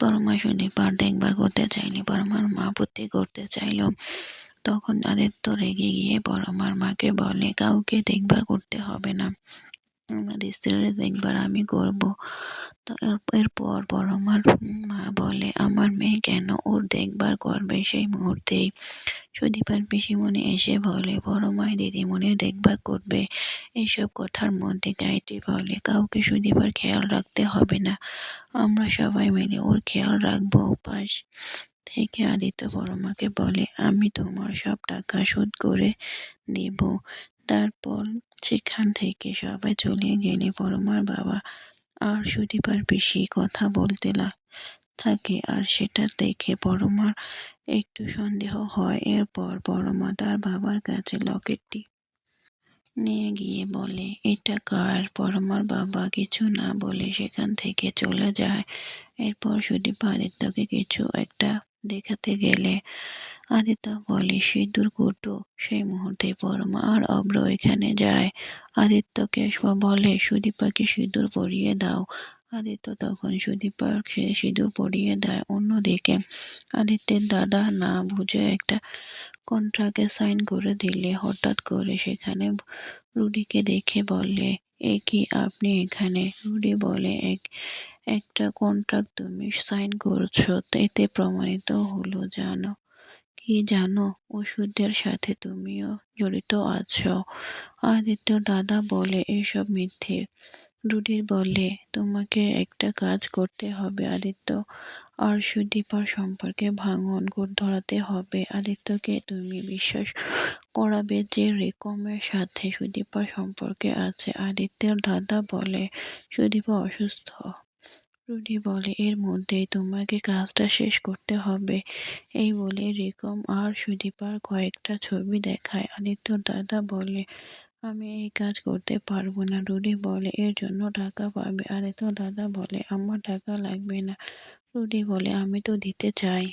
পরমা সুদীপার দেখভাল করতে চাইলে পরমার মা আপত্তি করতে চাইল। তখন আদিত্য রেগে গিয়ে পরমার মাকে বলে, কাউকে দেখভাল করতে হবে না। আমার স্ত্রীর দেখবার আমি করব। তো এর- এরপর পরমার মা বলে, আমার মেয়ে কেন ওর দেখভাল করবে সেই মুহূর্তেই? সুদীপার পিসিমণি এসে বলে পরমায় দিদিমণির দেখভাল করবে এইসব কথার মধ্যে গায়ত্রী বলে, কাউকে সুদীপার খেয়াল রাখতে হবে না। আমরা সবাই মিলে ওর খেয়াল রাখব পাশ থেকে। আদিত্য পরমাকে বলে, আমি তোমার সব টাকা শোধ করে দেব। তারপর সেখান থেকে সবাই চলে গেলে পরমার বাবা আর সুদীপার পিসি কথা বলতে থাকে আর সেটা দেখে পরমার একটু সন্দেহ হয়। এরপর পরমা তার বাবার কাছে লকেটটি নিয়ে গিয়ে বলে, এটা কার? পরমার বাবা কিছু না বলে সেখান থেকে চলে যায়। এরপর সুদীপা আদিত্যকে কিছু একটা দেখাতে গেলে আদিত্য বলে, সিঁদুর কুটো। সেই মুহূর্তে পরমা আর অব্র এখানে যায়। আদিত্যকে বলে, সুদীপাকে সিঁদুর পরিয়ে দাও। আদিত্য তখন সুদীপার সে সিঁদুর পরিয়ে দেয় অন্যদিকে। আদিত্যের দাদা না বুঝে একটা কন্ট্রাক্টে সাইন করে দিলে, হঠাৎ করে সেখানে রুডিকে দেখে বলে, এ কি আপনি এখানে? রুডি বলে, এক, একটা কন্ট্রাক্ট তুমি সাইন করছ, এতে প্রমাণিত হলো, জানো। কি জানো? ওষুধের সাথে তুমিও জড়িত আছো। আদিত্য দাদা বলে এসব মিথ্যে। রুডির বলে, তোমাকে একটা কাজ করতে হবে আদিত্য। আর সুদীপার সম্পর্কে ভাঙন ধরাতে হবে। আদিত্যকে তুমি বিশ্বাস করাবে যে রেকমের সাথে সুদীপার সম্পর্কে আছে। আদিত্যের দাদা বলে, সুদীপা অসুস্থ। রুডি বলে, এর মধ্যেই তোমাকে কাজটা শেষ করতে হবে। এই বলে রেকম আর সুদীপার কয়েকটা ছবি দেখায়। আদিত্য দাদা বলে, আমি এই কাজ করতে পারব না। রুডি বলে, এর জন্য টাকা পাবে। আদিত্য দাদা বলে, আমার টাকা লাগবে না। রুডি বলে, আমি তো দিতে চাই।